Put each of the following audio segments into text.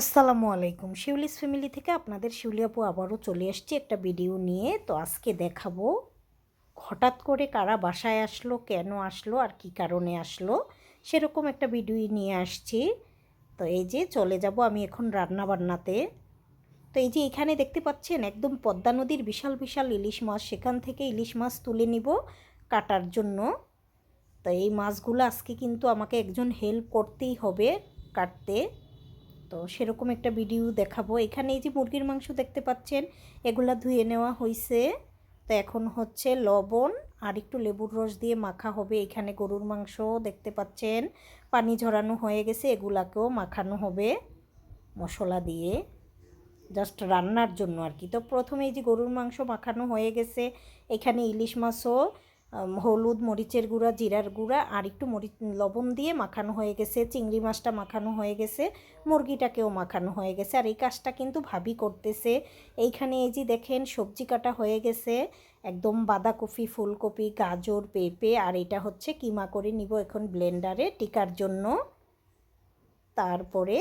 আসসালামু আলাইকুম। শিউলিস ফ্যামিলি থেকে আপনাদের শিউলি আপু আবারও চলে এসছি একটা ভিডিও নিয়ে। তো আজকে দেখাবো, হঠাৎ করে কারা বাসায় আসলো, কেন আসলো, আর কি কারণে আসলো, সেরকম একটা ভিডিও নিয়ে আসছি। তো এই যে চলে যাব আমি এখন রান্না বান্নাতে তো এই যে এখানে দেখতে পাচ্ছেন একদম পদ্মা নদীর বিশাল বিশাল ইলিশ মাছ। সেখান থেকে ইলিশ মাছ তুলে নিব কাটার জন্য। তো এই মাছগুলো আজকে কিন্তু আমাকে একজন হেল্প করতেই হবে কাটতে। তো সেরকম একটা ভিডিও দেখাবো। এখানে এই যে মুরগির মাংস দেখতে পাচ্ছেন, এগুলা ধুয়ে নেওয়া হয়েছে তো এখন হচ্ছে লবণ আর একটু লেবুর রস দিয়ে মাখা হবে। এখানে গরুর মাংস দেখতে পাচ্ছেন, পানি ঝরানো হয়ে গেছে, এগুলাকেও মাখানো হবে মশলা দিয়ে। জাস্ট রান্নার জন্য আর কি। তো প্রথমে এই যে গরুর মাংস মাখানো হয়ে গেছে, এখানে ইলিশ মাছও হলুদ, মরিচের গুঁড়া, জিরার গুঁড়া, আর একটু মরিচ, লবণ দিয়ে মাখানো হয়ে গেছে। চিংড়ি মাছটা মাখানো হয়ে গেছে, মুরগিটাকেও মাখানো হয়ে গেছে, আর এই কাজটা কিন্তু ভাবি করতেছে। এইখানে এই যে দেখেন, সবজি কাটা হয়ে গেছে, একদম বাঁধাকপি, ফুলকপি, গাজর, পেঁপে, আর এটা হচ্ছে কিমা করে নিব এখন ব্লেন্ডারে টিকার জন্য। তারপরে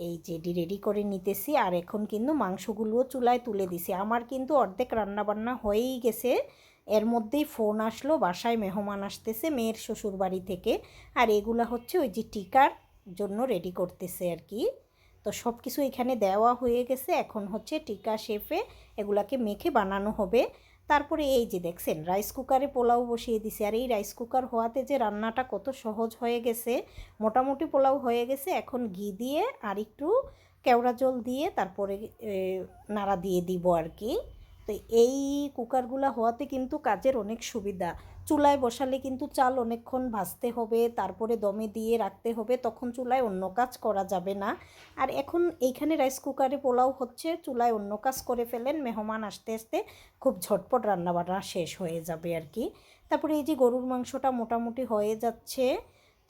এই যেটি রেডি করে নিতেছি, আর এখন কিন্তু মাংসগুলোও চুলায় তুলে দিছি। আমার কিন্তু অর্ধেক রান্নাবান্না হয়েই গেছে। এর মধ্যেই ফোন আসলো, বাসায় মেহমান আসতেছে, মেয়ের শ্বশুর বাড়ি থেকে। আর এগুলা হচ্ছে ওই যে টিকার জন্য রেডি করতেছে আর কি। তো সব কিছু এখানে দেওয়া হয়ে গেছে। এখন হচ্ছে টিকা শেফে এগুলাকে মেখে বানানো হবে। তারপরে এই যে দেখছেন রাইস কুকারে পোলাও বসিয়ে দিছে। আর এই রাইস কুকার হওয়াতে যে রান্নাটা কত সহজ হয়ে গেছে, মোটামুটি পোলাও হয়ে গেছে। এখন ঘি দিয়ে আর একটু কেওড়া জল দিয়ে তারপরে নাড়া দিয়ে দিব আর কি। তো এই কুকারগুলো হওয়াতে কিন্তু কাজের অনেক সুবিধা। চুলায় বসালে কিন্তু চাল অনেকক্ষণ ভাজতে হবে, তারপরে দমে দিয়ে রাখতে হবে, তখন চুলায় অন্য কাজ করা যাবে না। আর এখন এইখানে রাইস কুকারে পোলাও হচ্ছে, চুলায় অন্য কাজ করে ফেলেন, মেহমান আসতে আসতে খুব ঝটপট রান্নাবান্না শেষ হয়ে যাবে আর কি। তারপরে এই যে গরুর মাংসটা মোটামুটি হয়ে যাচ্ছে,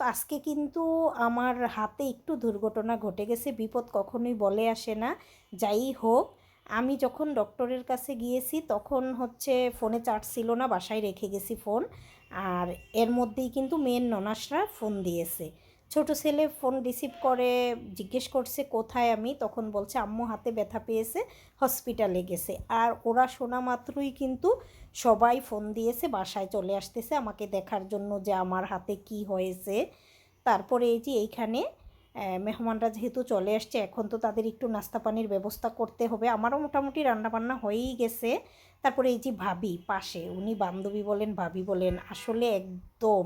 তো আজকে কিন্তু আমার হাতে একটু দুর্ঘটনা ঘটে গেছে, বিপদ কখনোই বলে আসে না। যাই হোক আমি যখন ডক্টরের কাছে গিয়েছি, তখন হচ্ছে ফোনে চার্জ ছিল না, বাসায় রেখে গেছি ফোন। আর এর মধ্যেই কিন্তু মেন ননাসরা ফোন দিয়েছে। ছোট ছেলে ফোন রিসিভ করে, জিজ্ঞেস করছে, কোথায় আমি? তখন বলছে, আম্মু হাতে ব্যথা পেয়েছে, হসপিটালে গেছে। আর ওরা শোনা মাত্রই কিন্তু সবাই ফোন দিয়েছে, বাসায় চলে আসতেছে আমাকে দেখার জন্য যে আমার হাতে কি হয়েছে। তারপরে এই যে এইখানে মেহমানরা যেহেতু চলে আসছে, এখন তো তাদের একটু নাস্তা পানির ব্যবস্থা করতে হবে। আমারও মোটামুটি রান্নাবান্না হয়েই গেছে। তারপরে এই যে ভাবি পাশে, উনি বান্ধবী বলেন, ভাবি বলেন, আসলে একদম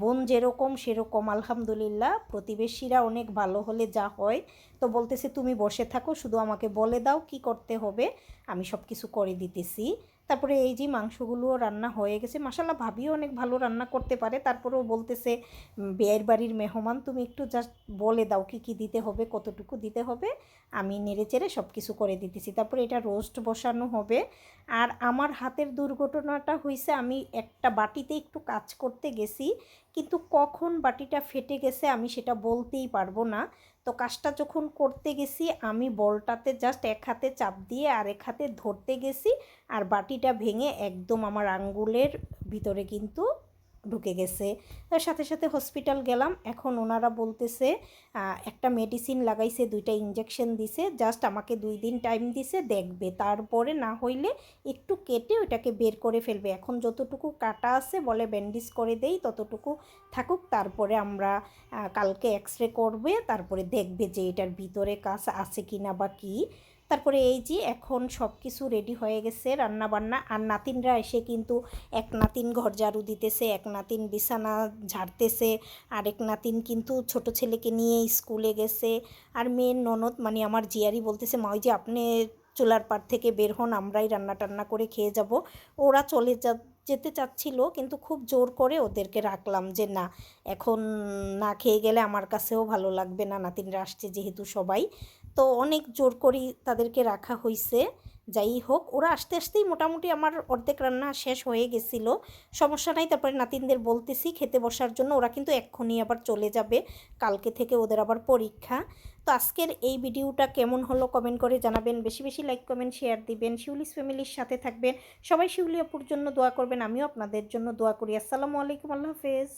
বোন যেরকম সেরকম, আলহামদুলিল্লাহ। প্রতিবেশীরা অনেক ভালো হলে যা হয়। তো বলতেছে, তুমি বসে থাকো, শুধু আমাকে বলে দাও কি করতে হবে। আমি সব কিছু করে দিতেছি। তারপরে এই যে মাংসগুলোও রান্না হয়ে গেছে। মাসাল্লাহ ভাবিও অনেক ভালো রান্না করতে পারে। তারপরেও বলতেছে বিয়ের বাড়ির মেহমান, তুমি একটু জাস্ট বলে দাও কি কি দিতে হবে, কতটুকু দিতে হবে। আমি নেড়ে চেড়ে সব কিছু করে দিতেছি। তারপরে এটা রোস্ট বসানো হবে। আর আমার হাতের দুর্ঘটনাটা হয়েছে আমি একটা বাটিতে একটু কাজ করতে গেছি, কিন্তু কখন বাটিটা ফেটে গেছে আমি সেটা বলতেই পারব না। তো কাজটা যখন করতে গেছি, আমি বলটাতে জাস্ট এক হাতে চাপ দিয়ে আর এক হাতে ধরতে গেছি, আর বাটিটা ভেঙে একদম আমার আঙ্গুলের ভিতরে কিন্তু ঢুকে গেছে। সাথে সাথে হসপিটাল গেলাম। এখন ওনারা বলতেছে একটা মেডিসিন লাগাইছে, দুইটা ইঞ্জেকশন দিছে জাস্ট আমাকে দুই দিন টাইম দিছে, দেখবে। তারপরে না হইলে একটু কেটে ওইটাকে বের করে ফেলবে। এখন যতটুকু কাটা আছে, বলে ব্যান্ডেজ করে দেই, ততটুকু থাকুক। তারপরে আমরা কালকে এক্স রে করবে, তারপরে দেখবে যে এটার ভিতরে কাজ আছে কি না বা কী। তারপরে এই যে এখন সব কিছু রেডি হয়ে গেছে রান্না বান্না আর নাতিনরা এসে কিন্তু এক নাতিন ঘর ঝাড়ু দিতেছে, এক নাতিন বিছানা ঝাড়তেছে, আর এক নাতিন কিন্তু ছোট ছেলেকে নিয়ে স্কুলে গেছে। আর মেয়ের ননদ মানে আমার জিয়ারি বলতেছে, মা, ওই যে আপনি চুলার পার থেকে বের হন, আমরাই রান্না টান্না করে খেয়ে যাব। ওরা চলে যা, যেতে চাচ্ছিল, কিন্তু খুব জোর করে ওদেরকে রাখলাম যে, না, এখন না খেয়ে গেলে আমার কাছেও ভালো লাগবে না, নাতিনরা আসছে যেহেতু সবাই। তো অনেক জোর করেই তাদেরকে রাখা হয়েছে যাই হোক, ওরা আস্তে আস্তেই মোটামুটি আমার অর্ধেক রান্না শেষ হয়ে গেছিল। সমস্যা নাই, তারপরে নাতিনদের বলতেছি খেতে বসার জন্য, ওরা কিন্তু এক্ষুনি আবার চলে যাবে, কালকে থেকে ওদের আবার পরীক্ষা। তো আজকের এই ভিডিওটা কেমন হলো কমেন্ট করে জানাবেন, বেশি বেশি লাইক, কমেন্ট, শেয়ার দিবেন, শিউলিস ফ্যামিলির সাথে থাকবেন। সবাই শিউলি অপুর জন্য দোয়া করবেন, আমিও আপনাদের জন্য দোয়া করি। আসসালামু আলাইকুম, আল্লাহ হাফেজ।